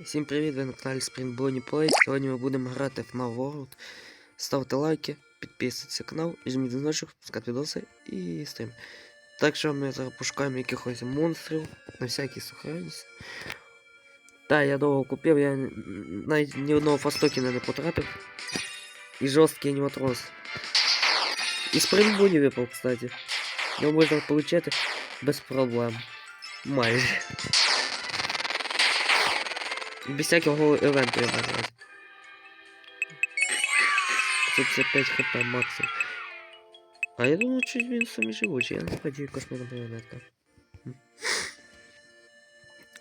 Всім привіт, ви на каналі Bonnie Play. Сьогодні ми будемо грати в Now World. Ставте лайки, підписуйтесь на канал, жміть дзвіночок, пускати відоси і стрім. Так що ми зараз пошукаємо якихось монстрів, на всякий сохранність. Так, я довго купив, я навіть ні одного фастокіна не потратив. І жорсткий аниматрос. І Bonnie випав, кстати. Його можна отримати без проблем. Майже. Без всякого івенту я на. Тут це 5 хп максимум. А я думаю, що він самі живучий, я насправді космічна маріонетка.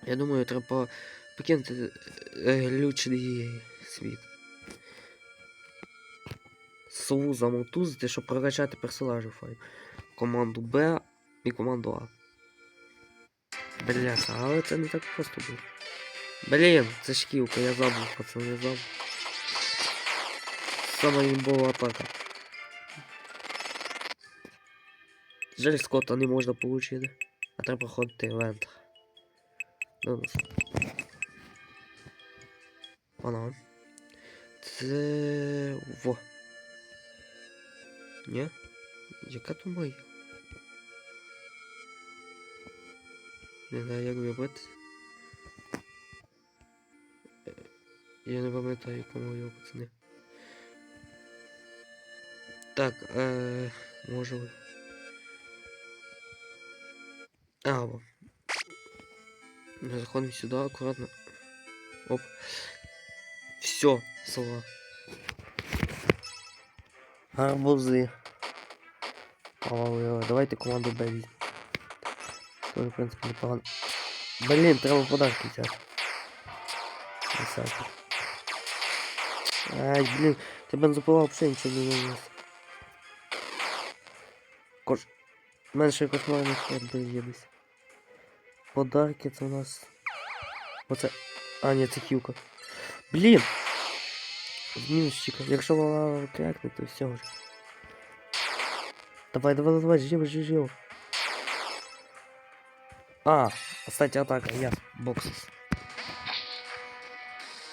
Я думаю, треба покинути е, глючний світ. Сову замотузити, щоб прокачати персонажів фай. Команду Б і команду А. Бляха, але це не так просто буде. Блін, це шкілка, я забув, пацан, я забув. Сама імбова атака. Жаль, скота не можна получити. А треба проходити івент. Ну, ну. Вона. Це... Во. Ні? Яка то моя? Не знаю, як вибрати. Я не пам'ятаю, по-моєму, пацани. Так, е, може. ви- А, во. Заходимо сюди аккуратно. Оп. Все, сова. Гарбузи. Ой, давайте команду Б візьмемо. Тоже, в принципі, непогано. Блін, треба подарки взяти. Десятки. Ай, блін, ти бензопила взагалі нічого не винес. Кош... Менше кошмарних ход доїдись. Подарки це у нас. Оце. А, ні, це хілка. Блін! З мінусчика. Якщо вона крякне, то все вже. Давай, давай, давай, живо, живо, живо. А, кстати, атака, я боксис.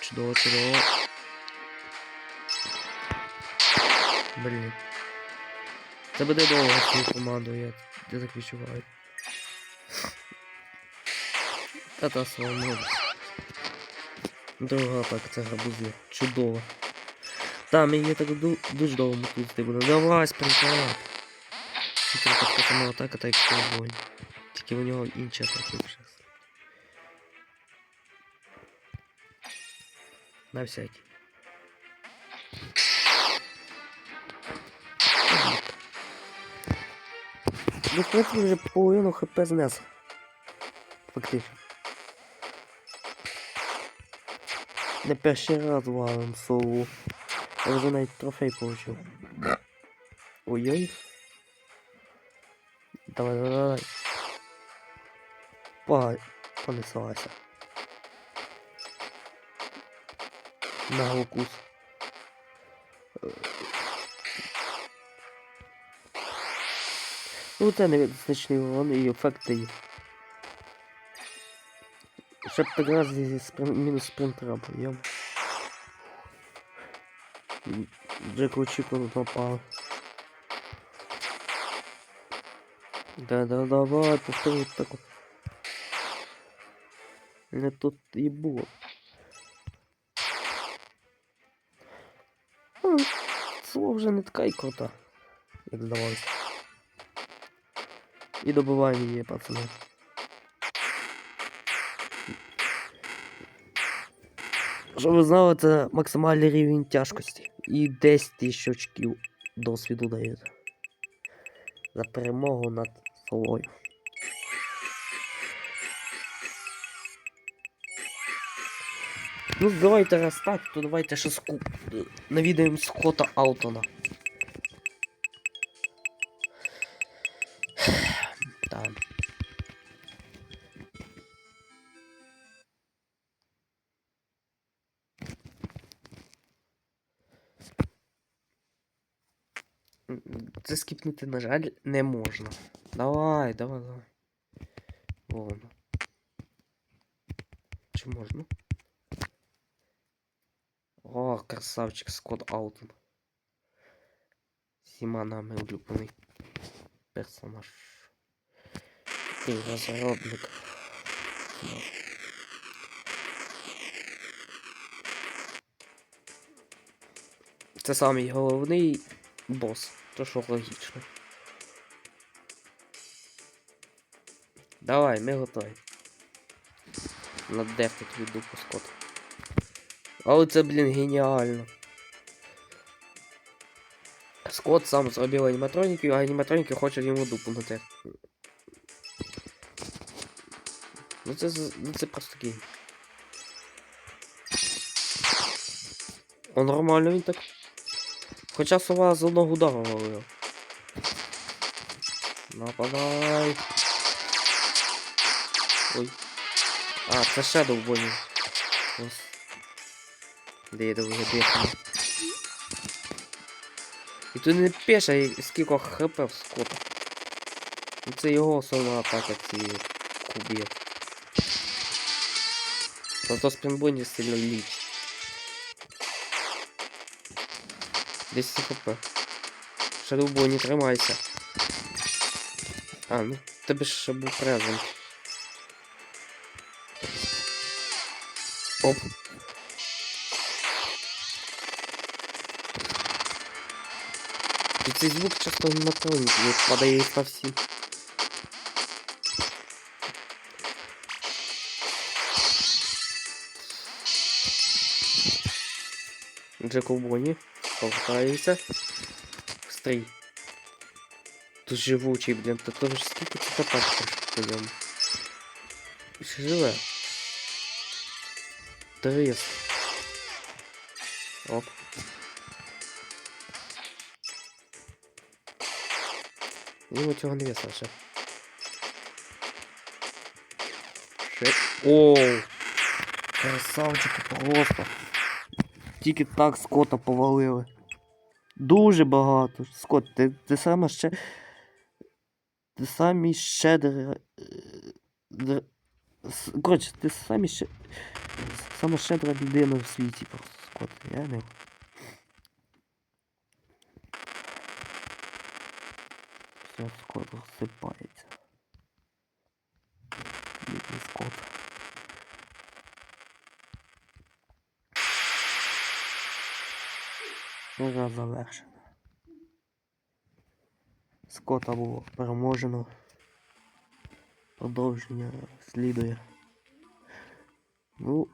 Чудово, чудово. Блін. Це буде довго з цією командою, я, я так відчуваю. Та та свого Друга атака, це гарбузи. Чудово. Там її так ду- дуже довго мотузити буде. Давай, спринтувати. Це така сама атака, так як вогонь. Тільки у нього інші атаки вже. На всякий. Ну, в принципі, вже половину хп знес. Фактично. Не перший раз валим сову. Я вже навіть трофей получив. Ой-ой. Давай, давай, давай. Па... Понеслася. На укус. Ну, це невизначний урон і ефекти. Ще б так раз мінус спринтера поїм. Джек очікувано попав. Да, да, давай, повтори таку. Не тут і було. Слово вже не така й крута, як здавалося. І добиваємо її, пацани. Щоб ви знали, це максимальний рівень тяжкості. І 10 тисяч очків досвіду дає. За перемогу над совою. Ну, давайте раз так, то давайте ще ску... навідаємо Скотта Алтона. М, Це скіпнути, на жаль, не можна. Давай, давай, давай. Вон. Чи можна? О, красавчик Скотт Аутон. Всіма нами улюблений персонаж. І розробник. Це самий головний бос, то що логічно. Давай, ми готові. Надерти тобі дупу скот. Але це, блін, геніально. Скот сам зробив аніматроніки, а аніматроніки хочуть йому дупу надерти. Ну це, ну це просто гейм. О, нормально він так. Хоча сова з одного удару говорила. Нападай. Ой. А, це Shadow Bonnie. Ось. Де я довго бігаю. І тут не пише, скільки хп в скота. Ну це його основна атака ці кубів. Зато спінбоні сильно ліч. 10 хп. Shadow Bonnie, тримайся. А, ну тебе ще був презент. Оп. І цей звук часто на тоні падає по всім. Джеку Бонні повертається. Стрій. Тут живучий, блін, та то ж скільки це тапачка по ньому. Ще живе. Трис. Оп. Йому цього не весело ще. Ще. Оу! Красавчики просто. Тільки так скота повалили. Дуже багато. Скот, ти, ти сама ще. Ти самі ще. Коротше, ти самі ще. Сама щедра людина в світі просто скот. Я не. Все, скот розсипається. Бідний скот. Гра завершена. Скота було переможено. Продовження слідує. Ну,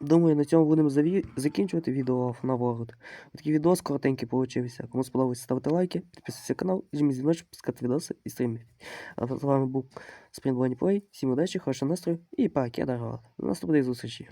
думаю, на цьому будемо заві... закінчувати відео на ворот. Такий відео коротенький получився. Кому сподобалося, ставте лайки, підписуйтесь на канал, жміть дзвіночок, пускати відоси і стріми. А з вами був Плей. Всім удачі, хорошого настрою і пакет До наступної зустрічі.